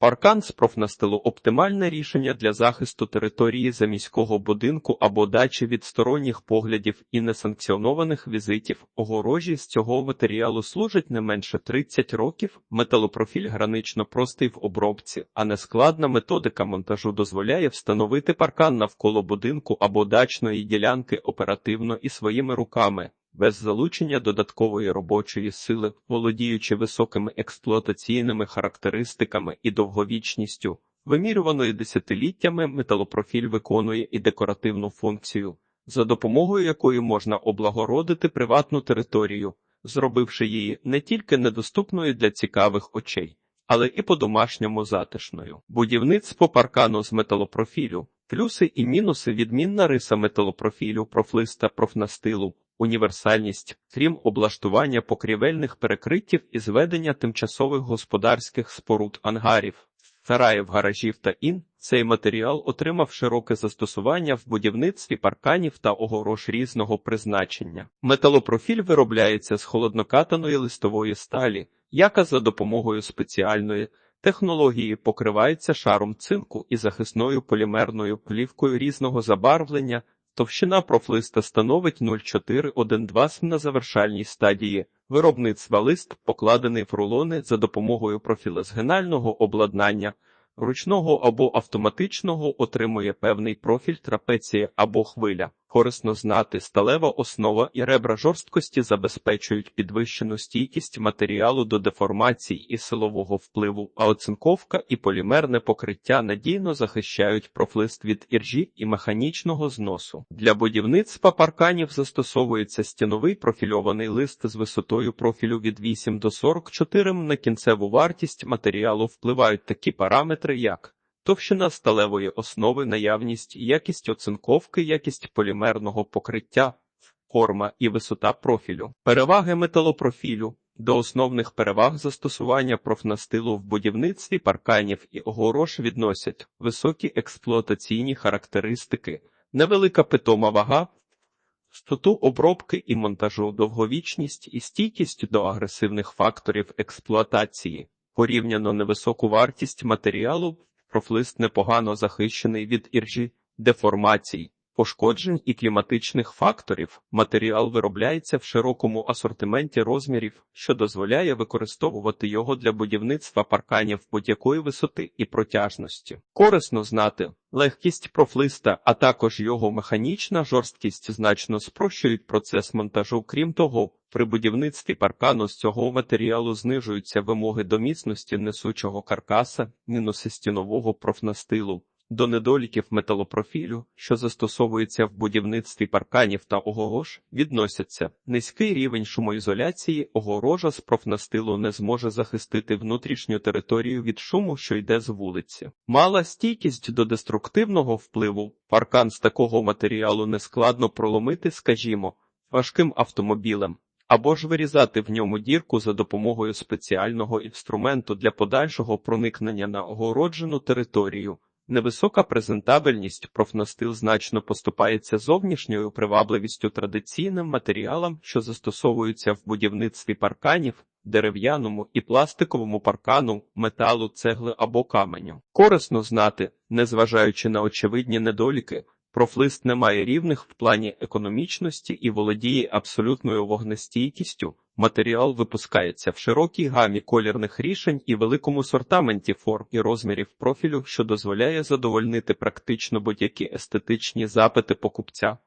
Паркан з профнастилу – оптимальне рішення для захисту території заміського будинку або дачі від сторонніх поглядів і несанкціонованих візитів. Огорожі з цього матеріалу служать не менше 30 років. Металопрофіль гранично простий в обробці, а нескладна методика монтажу дозволяє встановити паркан навколо будинку або дачної ділянки оперативно і своїми руками. Без залучення додаткової робочої сили, володіючи високими експлуатаційними характеристиками і довговічністю, вимірюваною десятиліттями металопрофіль виконує і декоративну функцію, за допомогою якої можна облагородити приватну територію, зробивши її не тільки недоступною для цікавих очей, але і по-домашньому затишною. Будівництво паркану з металопрофілю, плюси і мінуси відмінна риса металопрофілю, профлиста профнастилу, універсальність, крім облаштування покрівельних перекриттів і зведення тимчасових господарських споруд ангарів, сараїв, гаражів та ін, цей матеріал отримав широке застосування в будівництві парканів та огорож різного призначення. Металопрофіль виробляється з холоднокатаної листової сталі, яка за допомогою спеціальної технології покривається шаром цинку і захисною полімерною плівкою різного забарвлення, Товщина профлиста становить 0,412 см на завершальній стадії. Виробництва лист покладений в рулони за допомогою профілезгенального обладнання, ручного або автоматичного отримує певний профіль трапеції або хвиля. Корисно знати, сталева основа і ребра жорсткості забезпечують підвищену стійкість матеріалу до деформацій і силового впливу, а оцинковка і полімерне покриття надійно захищають профлист від іржі і механічного зносу. Для будівництва парканів застосовується стіновий профільований лист з висотою профілю від 8 до 44 м. На кінцеву вартість матеріалу впливають такі параметри, як Товщина сталевої основи, наявність, якість оцинковки, якість полімерного покриття, форма і висота профілю. Переваги металопрофілю. До основних переваг застосування профнастилу в будівництві парканів і огорож відносять високі експлуатаційні характеристики, невелика питома вага, стоту обробки і монтажу, довговічність і стійкість до агресивних факторів експлуатації, порівняно невисоку вартість матеріалу профлист непогано захищений від іржі, деформацій, пошкоджень і кліматичних факторів. Матеріал виробляється в широкому асортименті розмірів, що дозволяє використовувати його для будівництва парканів будь-якої висоти і протяжності. Корисно знати, легкість профлиста, а також його механічна жорсткість значно спрощують процес монтажу. Крім того, при будівництві паркану з цього матеріалу знижуються вимоги до міцності несучого каркаса, мінуси стінового профнастилу, до недоліків металопрофілю, що застосовується в будівництві парканів та огорож, відносяться низький рівень шумоізоляції, огорожа з профнастилу не зможе захистити внутрішню територію від шуму, що йде з вулиці. Мала стійкість до деструктивного впливу. Паркан з такого матеріалу нескладно проломити, скажімо, важким автомобілем. Або ж вирізати в ньому дірку за допомогою спеціального інструменту для подальшого проникнення на огороджену територію. Невисока презентабельність профнастил значно поступається зовнішньою привабливістю традиційним матеріалам, що застосовуються в будівництві парканів, дерев'яному і пластиковому паркану, металу, цегли або каменю. Корисно знати, незважаючи на очевидні недоліки, профлист не має рівних в плані економічності і володіє абсолютною вогнестійкістю. Матеріал випускається в широкій гамі колірних рішень і великому сортаменті форм і розмірів профілю, що дозволяє задовольнити практично будь-які естетичні запити покупця.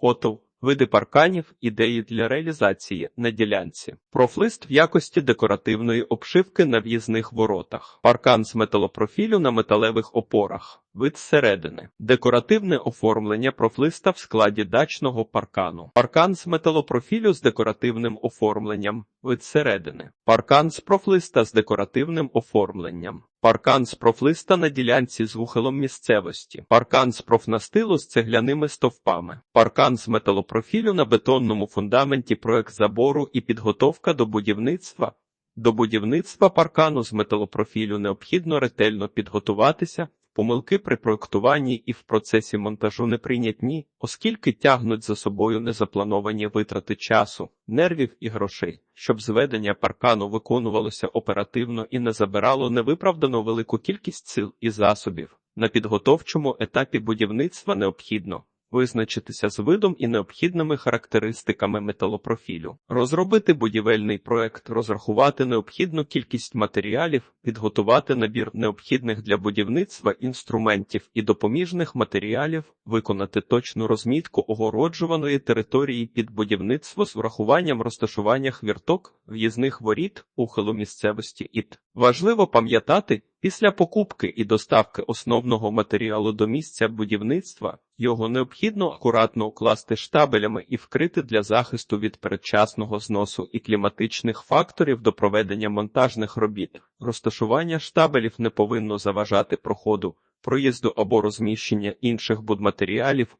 Фото, види парканів, ідеї для реалізації на ділянці. Профлист в якості декоративної обшивки на в'їзних воротах. Паркан з металопрофілю на металевих опорах. Вид зсередини. Декоративне оформлення профлиста в складі дачного паркану. Паркан з металопрофілю з декоративним оформленням. Вид зсередини. Паркан з профлиста з декоративним оформленням. Паркан з профлиста на ділянці з вухелом місцевості. Паркан з профнастилу з цегляними стовпами. Паркан з металопрофілю на бетонному фундаменті проект забору і підготовка до будівництва. До будівництва паркану з металопрофілю необхідно ретельно підготуватися, Помилки при проектуванні і в процесі монтажу неприйнятні, оскільки тягнуть за собою незаплановані витрати часу, нервів і грошей, щоб зведення паркану виконувалося оперативно і не забирало невиправдано велику кількість сил і засобів. На підготовчому етапі будівництва необхідно визначитися з видом і необхідними характеристиками металопрофілю, розробити будівельний проект, розрахувати необхідну кількість матеріалів, підготувати набір необхідних для будівництва інструментів і допоміжних матеріалів, виконати точну розмітку огороджуваної території під будівництво з врахуванням розташування хвірток, в'їзних воріт, ухилу місцевості ІТ. Важливо пам'ятати, Після покупки і доставки основного матеріалу до місця будівництва його необхідно акуратно укласти штабелями і вкрити для захисту від передчасного зносу і кліматичних факторів до проведення монтажних робіт. Розташування штабелів не повинно заважати проходу, проїзду або розміщення інших будматеріалів,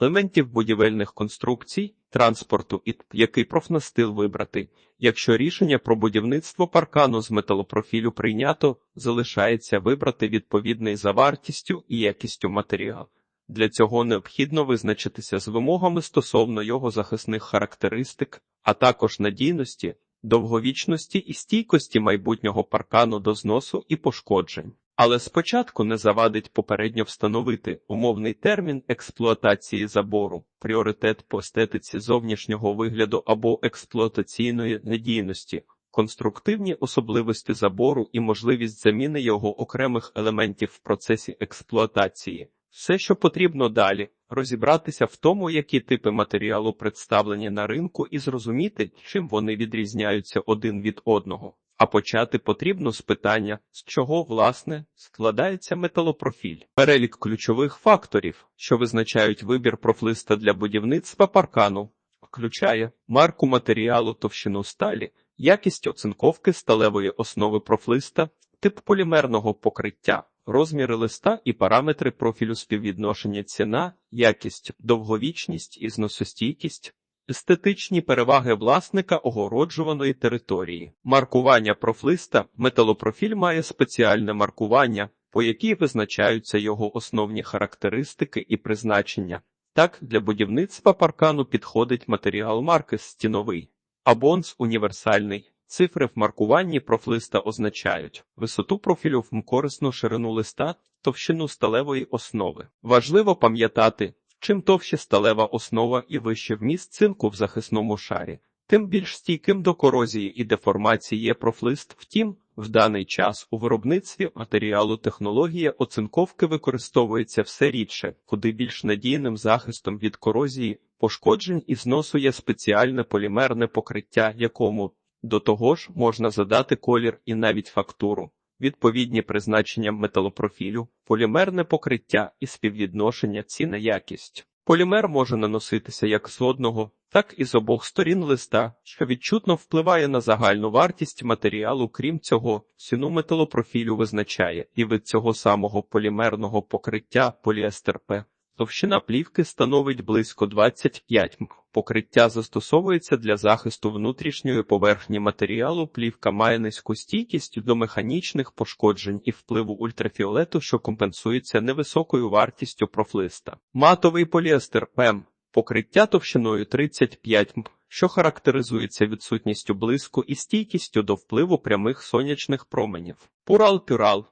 елементів будівельних конструкцій, транспорту і який профнастил вибрати. Якщо рішення про будівництво паркану з металопрофілю прийнято, залишається вибрати відповідний за вартістю і якістю матеріал. Для цього необхідно визначитися з вимогами стосовно його захисних характеристик, а також надійності, довговічності і стійкості майбутнього паркану до зносу і пошкоджень. Але спочатку не завадить попередньо встановити умовний термін експлуатації забору, пріоритет по естетиці зовнішнього вигляду або експлуатаційної надійності, конструктивні особливості забору і можливість заміни його окремих елементів в процесі експлуатації. Все, що потрібно далі, розібратися в тому, які типи матеріалу представлені на ринку, і зрозуміти, чим вони відрізняються один від одного. А почати потрібно з питання, з чого власне складається металопрофіль. Перелік ключових факторів, що визначають вибір профлиста для будівництва паркану, включає марку матеріалу товщину сталі, якість оцинковки сталевої основи профлиста, тип полімерного покриття, розміри листа і параметри профілю співвідношення ціна, якість, довговічність і зносостійкість. Естетичні переваги власника огороджуваної території. Маркування профлиста металопрофіль має спеціальне маркування, по якій визначаються його основні характеристики і призначення. Так, для будівництва паркану підходить матеріал марки стіновий, абонс універсальний. Цифри в маркуванні профлиста означають висоту профілю в корисну ширину листа, товщину сталевої основи. Важливо пам'ятати, Чим товще сталева основа і вище вміст цинку в захисному шарі, тим більш стійким до корозії і деформації є профлист. Втім, в даний час у виробництві матеріалу технологія оцинковки використовується все рідше, куди більш надійним захистом від корозії, пошкоджень і зносу є спеціальне полімерне покриття, якому до того ж можна задати колір і навіть фактуру відповідні призначення металопрофілю, полімерне покриття і співвідношення ціна якість. Полімер може наноситися як з одного, так і з обох сторін листа, що відчутно впливає на загальну вартість матеріалу. Крім цього, ціну металопрофілю визначає і від цього самого полімерного покриття поліестер П. Товщина плівки становить близько 25 м. Покриття застосовується для захисту внутрішньої поверхні матеріалу. Плівка має низьку стійкість до механічних пошкоджень і впливу ультрафіолету, що компенсується невисокою вартістю профлиста. Матовий поліестер ПЕМ покриття товщиною 35 м, що характеризується відсутністю блиску і стійкістю до впливу прямих сонячних променів. Пурал-пюрал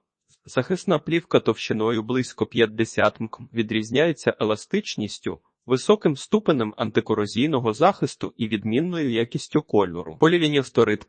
Захисна плівка товщиною близько 50 м відрізняється еластичністю, високим ступенем антикорозійного захисту і відмінною якістю кольору. Полівіністорит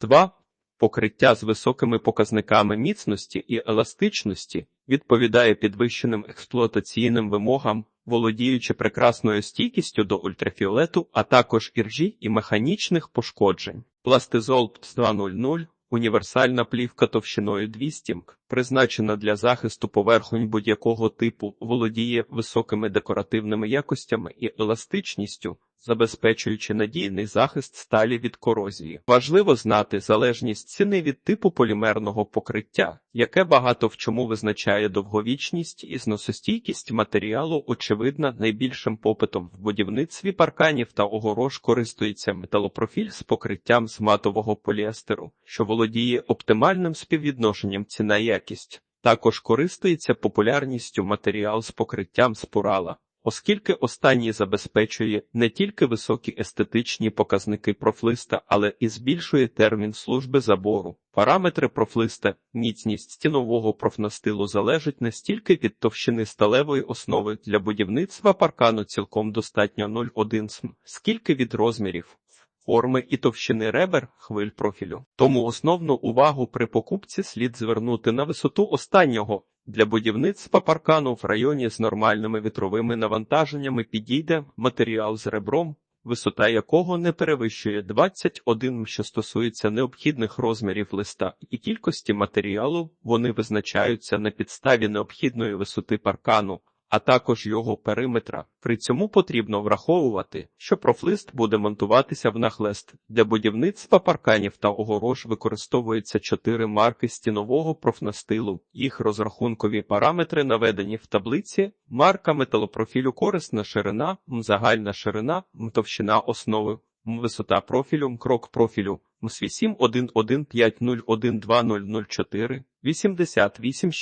2 покриття з високими показниками міцності і еластичності відповідає підвищеним експлуатаційним вимогам, володіючи прекрасною стійкістю до ультрафіолету, а також іржі і механічних пошкоджень. Пластизол 2.00 Універсальна плівка товщиною 200 мк, призначена для захисту поверхонь будь-якого типу, володіє високими декоративними якостями і еластичністю, забезпечуючи надійний захист сталі від корозії. Важливо знати залежність ціни від типу полімерного покриття, яке багато в чому визначає довговічність і зносостійкість матеріалу, очевидно, найбільшим попитом в будівництві парканів та огорож користується металопрофіль з покриттям з матового поліестеру, що володіє оптимальним співвідношенням ціна якість. Також користується популярністю матеріал з покриттям спурала, оскільки останній забезпечує не тільки високі естетичні показники профлиста, але і збільшує термін служби забору. Параметри профлиста, міцність стінового профнастилу залежить не стільки від товщини сталевої основи для будівництва паркану цілком достатньо 0,1 см, скільки від розмірів. Форми і товщини ребер хвиль профілю. Тому основну увагу при покупці слід звернути на висоту останнього. Для будівництва паркану в районі з нормальними вітровими навантаженнями підійде матеріал з ребром, висота якого не перевищує 21 м, що стосується необхідних розмірів листа і кількості матеріалу, вони визначаються на підставі необхідної висоти паркану, а також його периметра. При цьому потрібно враховувати, що профлист буде монтуватися в нахлест. Для будівництва парканів та огорож використовується чотири марки стінового профнастилу. Їх розрахункові параметри наведені в таблиці. Марка металопрофілю корисна ширина, загальна ширина, товщина основи, висота профілю, крок профілю, м свісім 115012004, 88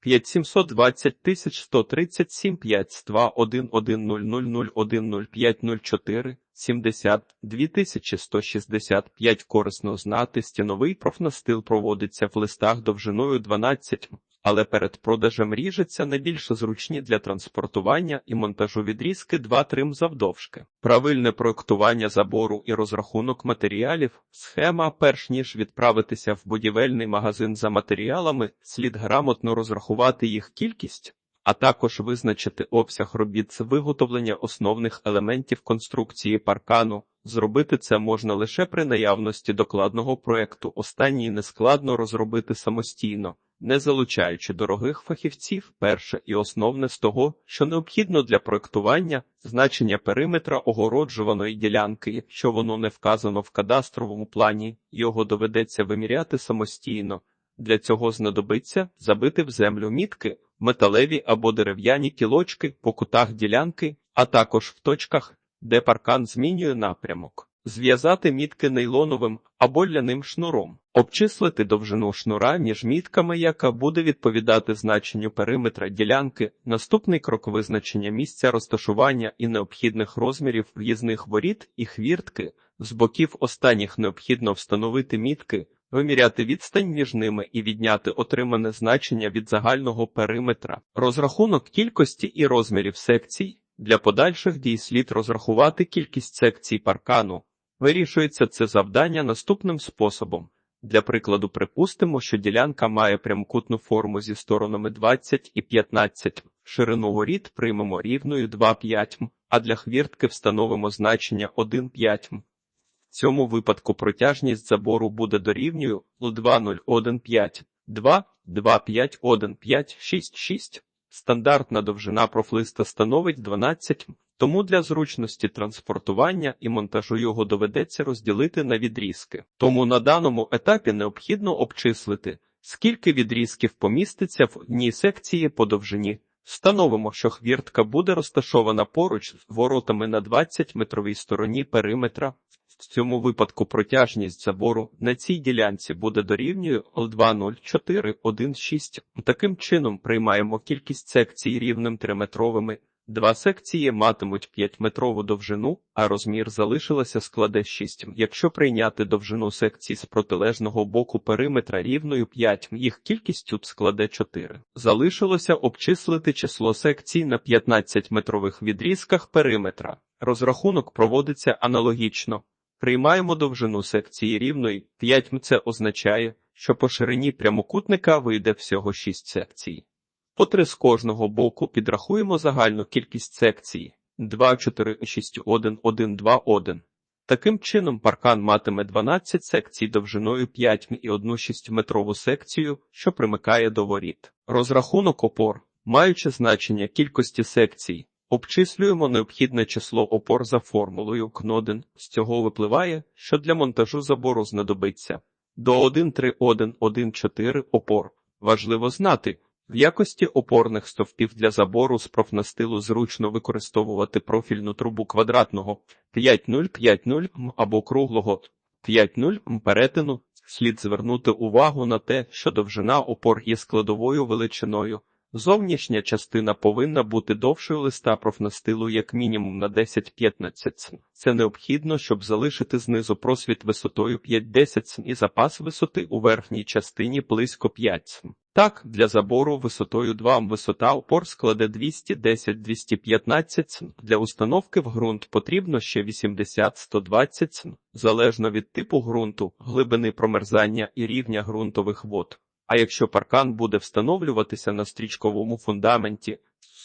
62 5101100115554, 81 045 2011001115504, 5720 137 5 21100010504, 70 2165 корисно знати стіновий профнастил проводиться в листах довжиною 12 м, але перед продажем ріжеться найбільш зручні для транспортування і монтажу відрізки 2-3 м завдовжки. Правильне проектування забору і розрахунок матеріалів, схема, перш ніж відправитися в будівельний магазин за матеріалами, слід грамотно розрахувати їх кількість, а також визначити обсяг робіт з виготовлення основних елементів конструкції паркану. Зробити це можна лише при наявності докладного проекту. Останній нескладно розробити самостійно, не залучаючи дорогих фахівців. Перше і основне з того, що необхідно для проектування, значення периметра огороджуваної ділянки, якщо воно не вказано в кадастровому плані, його доведеться виміряти самостійно. Для цього знадобиться забити в землю мітки, металеві або дерев'яні кілочки по кутах ділянки, а також в точках, де паркан змінює напрямок. Зв'язати мітки нейлоновим або ляним шнуром, обчислити довжину шнура між мітками, яка буде відповідати значенню периметра ділянки. Наступний крок визначення місця розташування і необхідних розмірів в'їзних воріт і хвіртки. З боків останніх необхідно встановити мітки, виміряти відстань між ними і відняти отримане значення від загального периметра. Розрахунок кількості і розмірів секцій. Для подальших дій слід розрахувати кількість секцій паркану. Вирішується це завдання наступним способом. Для прикладу, припустимо, що ділянка має прямокутну форму зі сторонами 20 і 15, ширину воріт приймемо рівною 2,5 а для хвіртки встановимо значення 1,5. В цьому випадку протяжність забору буде дорівнюю 2,015, 2, 2,5, 6, 6. Стандартна довжина профлиста становить 12 м. Тому для зручності транспортування і монтажу його доведеться розділити на відрізки. Тому на даному етапі необхідно обчислити, скільки відрізків поміститься в одній секції по довжині. Встановимо, що хвіртка буде розташована поруч з воротами на 20-метровій стороні периметра. В цьому випадку протяжність забору на цій ділянці буде дорівнює L20416. Таким чином приймаємо кількість секцій рівнем 3-метровими. Два секції матимуть 5-метрову довжину, а розмір залишилося складе 6. Якщо прийняти довжину секцій з протилежного боку периметра рівною 5, їх кількістю складе 4. Залишилося обчислити число секцій на 15-метрових відрізках периметра. Розрахунок проводиться аналогічно. Приймаємо довжину секції рівної 5 м. Це означає, що по ширині прямокутника вийде всього 6 секцій. По три з кожного боку підрахуємо загальну кількість секцій 2, 4, 6, 1, 1, 2, 1. Таким чином паркан матиме 12 секцій довжиною 5 і одну 6-метрову секцію, що примикає до воріт. Розрахунок опор, маючи значення кількості секцій, обчислюємо необхідне число опор за формулою КНОДен. З цього випливає, що для монтажу забору знадобиться до 1, 3, 1, 1, 4 опор. Важливо знати, В якості опорних стовпів для забору з профнастилу зручно використовувати профільну трубу квадратного 5.0-5.0 м або круглого 5.0 м перетину. Слід звернути увагу на те, що довжина опор є складовою величиною. Зовнішня частина повинна бути довшою листа профнастилу як мінімум на 10-15 см. Це необхідно, щоб залишити знизу просвіт висотою 5-10 см і запас висоти у верхній частині близько 5 см. Так, для забору висотою 2 м висота опор складе 210-215 см. Для установки в ґрунт потрібно ще 80-120 см, залежно від типу ґрунту, глибини промерзання і рівня ґрунтових вод. А якщо паркан буде встановлюватися на стрічковому фундаменті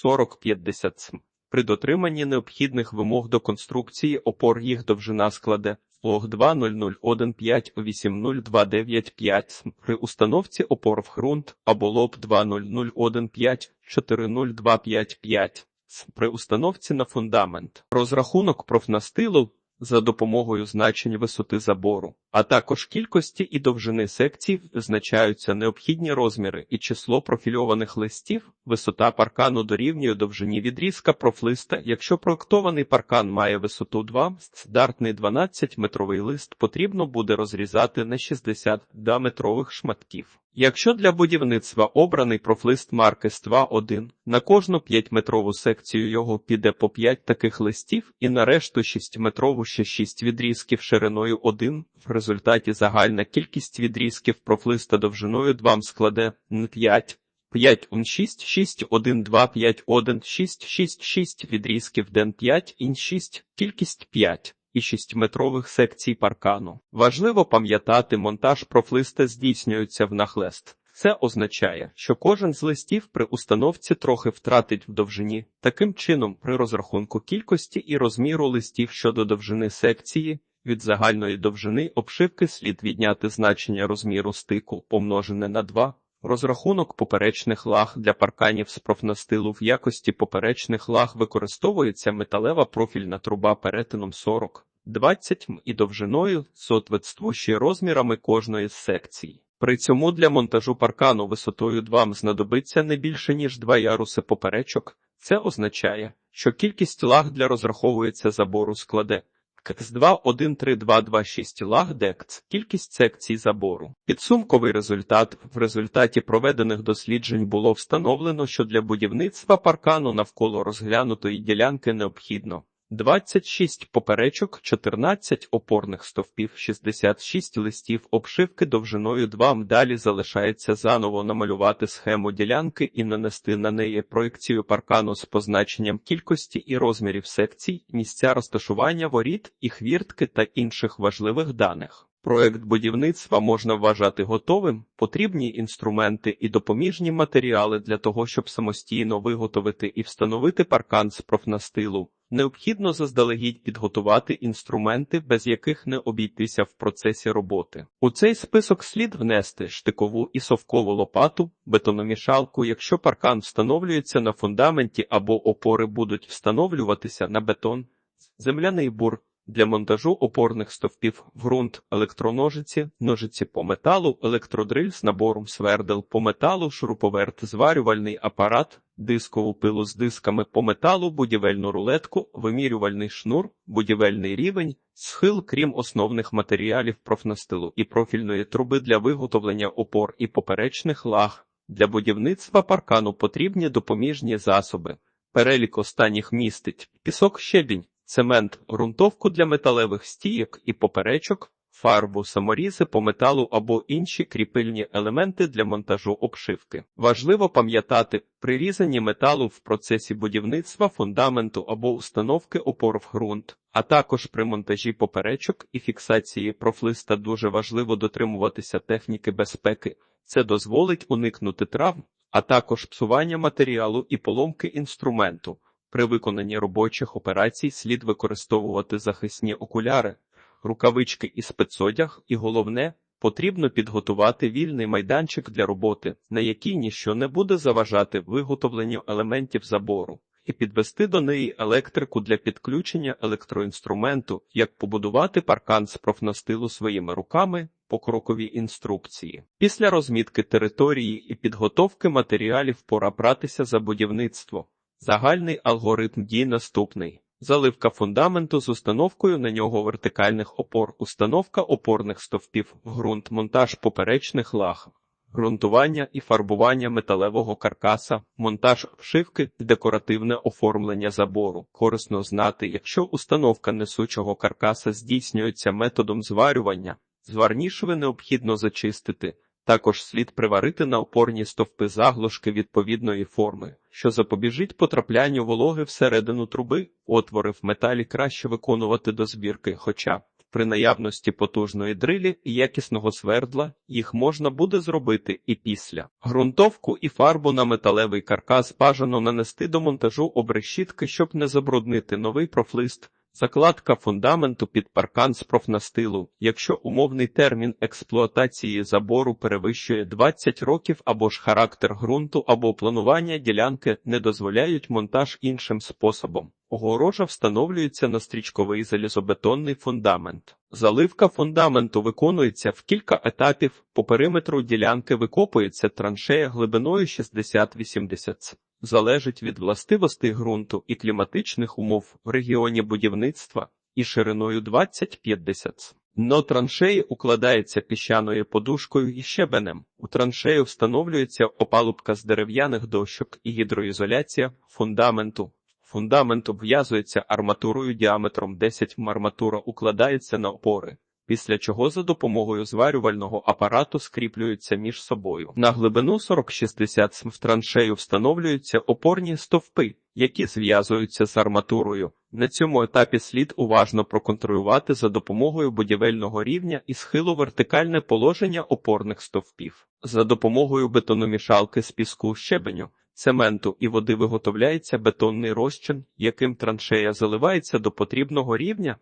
40-50 см, при дотриманні необхідних вимог до конструкції опор їх довжина складе ОГ 20015802995 см, при установці опор в ґрунт або лоб 20015402555 см, при установці на фундамент. Розрахунок профнастилу за допомогою значень висоти забору, а також кількості і довжини секцій визначаються необхідні розміри і число профільованих листів, висота паркану дорівнює довжині відрізка профлиста. Якщо проектований паркан має висоту 2, стандартний 12-метровий лист потрібно буде розрізати на 60 метрових шматків. Якщо для будівництва обраний профлист марки СТВА-1, на кожну 5-метрову секцію його піде по 5 таких листів і на решту 6-метрову ще 6 відрізків шириною 1. В результаті загальна кількість відрізків профлиста довжиною 2 складе 5. 5 ун 6, 6, 1, 2, 5, 1, 6, 6, 6 відрізків ден 5, ін 6, кількість 5 і 6-метрових секцій паркану. Важливо пам'ятати, монтаж профлиста здійснюється в нахлест. Це означає, що кожен з листів при установці трохи втратить в довжині. Таким чином, при розрахунку кількості і розміру листів щодо довжини секції, від загальної довжини обшивки слід відняти значення розміру стику, помножене на 2. Розрахунок поперечних лаг для парканів з профнастилу в якості поперечних лаг використовується металева профільна труба перетином 40, 20 м і довжиною соответствуючи розмірами кожної з секцій. При цьому для монтажу паркану висотою 2 м знадобиться не більше ніж 2 яруси поперечок. Це означає, що кількість лаг для розраховується забору складе КС 2 1 3 2 2 6 лаг ДЕКЦ – кількість секцій забору. Підсумковий результат в результаті проведених досліджень було встановлено, що для будівництва паркану навколо розглянутої ділянки необхідно 26 поперечок, 14 опорних стовпів, 66 листів обшивки довжиною 2 м. Далі залишається заново намалювати схему ділянки і нанести на неї проекцію паркану з позначенням кількості і розмірів секцій, місця розташування воріт, і хвіртки та інших важливих даних. Проект будівництва можна вважати готовим, потрібні інструменти і допоміжні матеріали для того, щоб самостійно виготовити і встановити паркан з профнастилу. Необхідно заздалегідь підготувати інструменти, без яких не обійтися в процесі роботи. У цей список слід внести штикову і совкову лопату, бетономішалку, якщо паркан встановлюється на фундаменті або опори будуть встановлюватися на бетон, земляний бур. Для монтажу опорних стовпів в ґрунт електроножиці, ножиці по металу, електродриль з набором свердел по металу, шуруповерт, зварювальний апарат, дискову пилу з дисками по металу, будівельну рулетку, вимірювальний шнур, будівельний рівень, схил, крім основних матеріалів профнастилу і профільної труби для виготовлення опор і поперечних лаг. Для будівництва паркану потрібні допоміжні засоби. Перелік останніх містить пісок щебінь цемент, ґрунтовку для металевих стійок і поперечок, фарбу, саморізи по металу або інші кріпильні елементи для монтажу обшивки. Важливо пам'ятати, при різанні металу в процесі будівництва фундаменту або установки опор в ґрунт, а також при монтажі поперечок і фіксації профлиста дуже важливо дотримуватися техніки безпеки. Це дозволить уникнути травм, а також псування матеріалу і поломки інструменту. При виконанні робочих операцій слід використовувати захисні окуляри, рукавички і спецодяг, і головне, потрібно підготувати вільний майданчик для роботи, на який ніщо не буде заважати виготовленню елементів забору. і підвести до неї електрику для підключення електроінструменту, як побудувати паркан з профнастилу своїми руками, покрокові інструкції. Після розмітки території і підготовки матеріалів пора братися за будівництво. Загальний алгоритм дій наступний. Заливка фундаменту з установкою на нього вертикальних опор, установка опорних стовпів, ґрунт, монтаж поперечних лаг, ґрунтування і фарбування металевого каркаса, монтаж обшивки, декоративне оформлення забору. Корисно знати, якщо установка несучого каркаса здійснюється методом зварювання, зварні шви необхідно зачистити. Також слід приварити на опорні стовпи заглушки відповідної форми, що запобіжить потраплянню вологи всередину труби, отвори в металі краще виконувати до збірки, хоча при наявності потужної дрилі і якісного свердла їх можна буде зробити і після. Грунтовку і фарбу на металевий каркас бажано нанести до монтажу обрешітки, щоб не забруднити новий профлист. Закладка фундаменту під паркан з профнастилу, якщо умовний термін експлуатації забору перевищує 20 років або ж характер ґрунту або планування ділянки не дозволяють монтаж іншим способом. Огорожа встановлюється на стрічковий залізобетонний фундамент. Заливка фундаменту виконується в кілька етапів. По периметру ділянки викопується траншея глибиною 60-80 ц. Залежить від властивостей ґрунту і кліматичних умов в регіоні будівництва і шириною 20-50 ц. Дно траншеї укладається піщаною подушкою і щебенем. У траншею встановлюється опалубка з дерев'яних дощок і гідроізоляція фундаменту. Фундамент обв'язується арматурою діаметром 10 м. Арматура укладається на опори, після чого за допомогою зварювального апарату скріплюються між собою. На глибину 40-60 см в траншею встановлюються опорні стовпи, які зв'язуються з арматурою. На цьому етапі слід уважно проконтролювати за допомогою будівельного рівня і схилу вертикальне положення опорних стовпів. За допомогою бетономішалки з піску щебеню цементу і води виготовляється бетонний розчин, яким траншея заливається до потрібного рівня.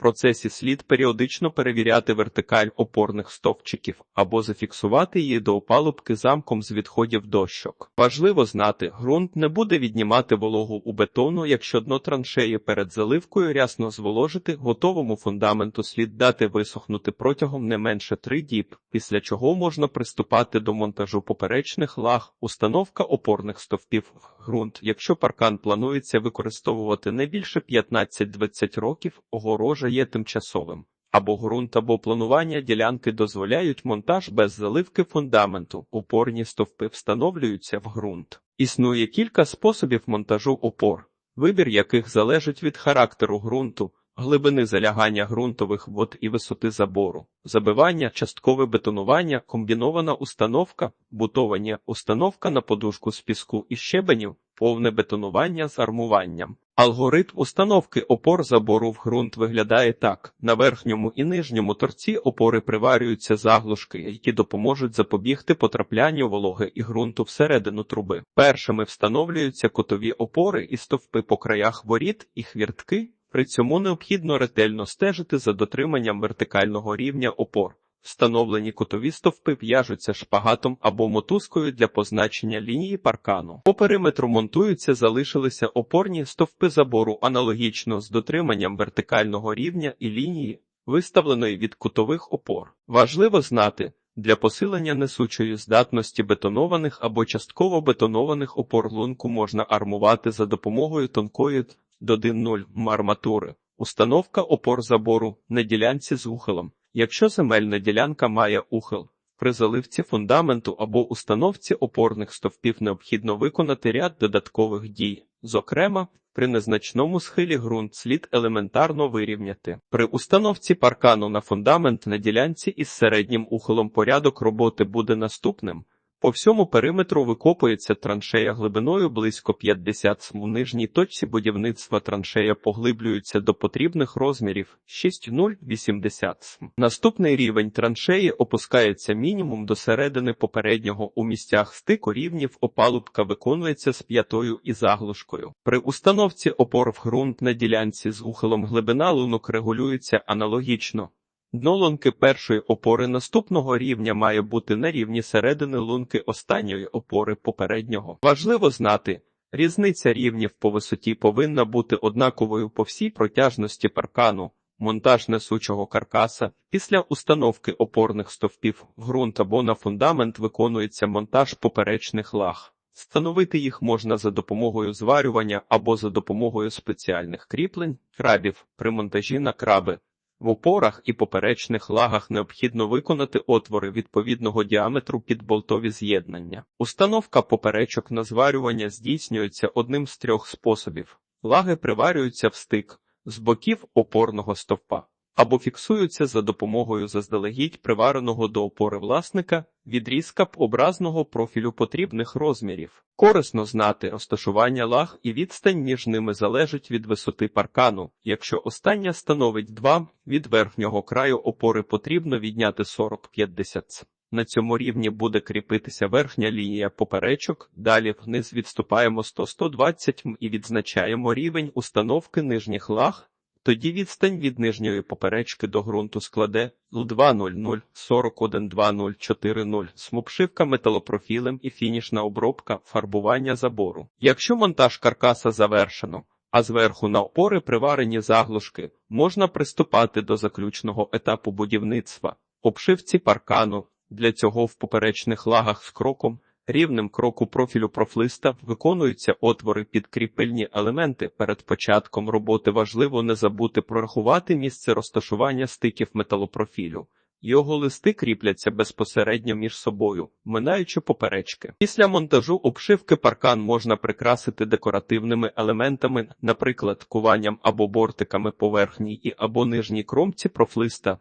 Процесі слід періодично перевіряти вертикаль опорних стовпчиків або зафіксувати її до опалубки замком з відходів дощок. Важливо знати, ґрунт не буде віднімати вологу у бетону, якщо дно траншеї перед заливкою рясно зволожити, готовому фундаменту слід дати висохнути протягом не менше три діб, після чого можна приступати до монтажу поперечних лаг, установка опорних стовпів ґрунт. Якщо паркан планується використовувати не більше 15-20 років, огорожа є тимчасовим. Або ґрунт, або планування ділянки дозволяють монтаж без заливки фундаменту. Опорні стовпи встановлюються в ґрунт. Існує кілька способів монтажу опор, вибір яких залежить від характеру ґрунту, глибини залягання ґрунтових вод і висоти забору, забивання, часткове бетонування, комбінована установка, бутовання, установка на подушку з піску і щебенів, повне бетонування з армуванням. Алгоритм установки опор забору в ґрунт виглядає так: на верхньому і нижньому торці опори приварюються заглушки, які допоможуть запобігти потраплянню вологи і ґрунту всередину труби. Першими встановлюються котові опори і стовпи по краях воріт і хвіртки. При цьому необхідно ретельно стежити за дотриманням вертикального рівня опор. Встановлені кутові стовпи в'яжуться шпагатом або мотузкою для позначення лінії паркану. По периметру монтуються, залишилися опорні стовпи забору аналогічно з дотриманням вертикального рівня і лінії, виставленої від кутових опор. Важливо знати, для посилення несучої здатності бетонованих або частково бетонованих опор лунку можна армувати за допомогою тонкої до 1.0 арматури. Установка опор забору на ділянці з ухилом. Якщо земельна ділянка має ухил, при заливці фундаменту або установці опорних стовпів необхідно виконати ряд додаткових дій. Зокрема, при незначному схилі ґрунт слід елементарно вирівняти. При установці паркану на фундамент на ділянці із середнім ухилом порядок роботи буде наступним. По всьому периметру викопується траншея глибиною близько 50 см. У нижній точці будівництва траншея поглиблюється до потрібних розмірів 6,080 см. Наступний рівень траншеї опускається мінімум до середини попереднього у місцях стику рівнів опалубка виконується з п'ятою і заглушкою. При установці опор в ґрунт на ділянці з ухилом глибина лунок регулюється аналогічно. Дно лунки першої опори наступного рівня має бути на рівні середини лунки останньої опори попереднього. Важливо знати, Різниця рівнів по висоті повинна бути однаковою по всій протяжності паркану. Монтаж несучого каркаса після установки опорних стовпів в ґрунт або на фундамент виконується монтаж поперечних лаг. Встановити їх можна за допомогою зварювання або за допомогою спеціальних кріплень, крабів при монтажі на краби. В опорах і поперечних лагах необхідно виконати отвори відповідного діаметру під болтові з'єднання. Установка поперечок на зварювання здійснюється одним з трьох способів. Лаги приварюються в стик з боків опорного стовпа або фіксуються за допомогою заздалегідь привареного до опори власника відрізка б образного профілю потрібних розмірів. Корисно знати розташування лаг і відстань між ними залежить від висоти паркану. Якщо остання становить 2, від верхнього краю опори потрібно відняти 40-50 ц. На цьому рівні буде кріпитися верхня лінія поперечок, далі вниз відступаємо 100-120 м і відзначаємо рівень установки нижніх лаг. Тоді відстань від нижньої поперечки до ґрунту складе Л200 412040 з обшивка металопрофілем і фінішна обробка фарбування забору. Якщо монтаж каркаса завершено, а зверху на опори приварені заглушки, можна приступати до заключного етапу будівництва, обшивці паркану. Для цього в поперечних лагах з кроком Рівнем кроку профілю профлиста виконуються отвори під кріпельні елементи. Перед початком роботи важливо не забути прорахувати місце розташування стиків металопрофілю. Його листи кріпляться безпосередньо між собою, минаючи поперечки. Після монтажу обшивки паркан можна прикрасити декоративними елементами, наприклад, куванням або бортиками по верхній і або нижній кромці профлиста.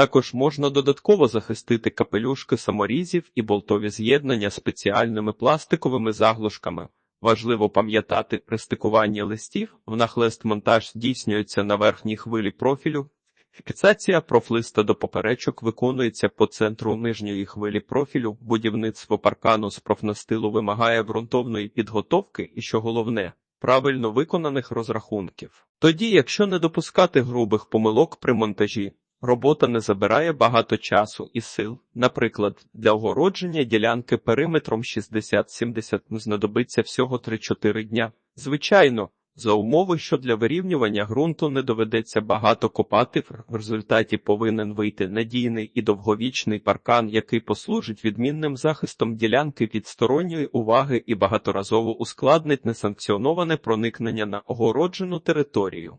Також можна додатково захистити капелюшки саморізів і болтові з'єднання спеціальними пластиковими заглушками. Важливо пам'ятати, при стикуванні листів внахлест монтаж здійснюється на верхній хвилі профілю. Фіксація профлиста до поперечок виконується по центру нижньої хвилі профілю. Будівництво паркану з профнастилу вимагає ґрунтовної підготовки і, що головне, правильно виконаних розрахунків. Тоді, якщо не допускати грубих помилок при монтажі, Робота не забирає багато часу і сил. Наприклад, для огородження ділянки периметром 60-70 знадобиться всього 3-4 дня. Звичайно, за умови, що для вирівнювання ґрунту не доведеться багато копати, в результаті повинен вийти надійний і довговічний паркан, який послужить відмінним захистом ділянки від сторонньої уваги і багаторазово ускладнить несанкціоноване проникнення на огороджену територію.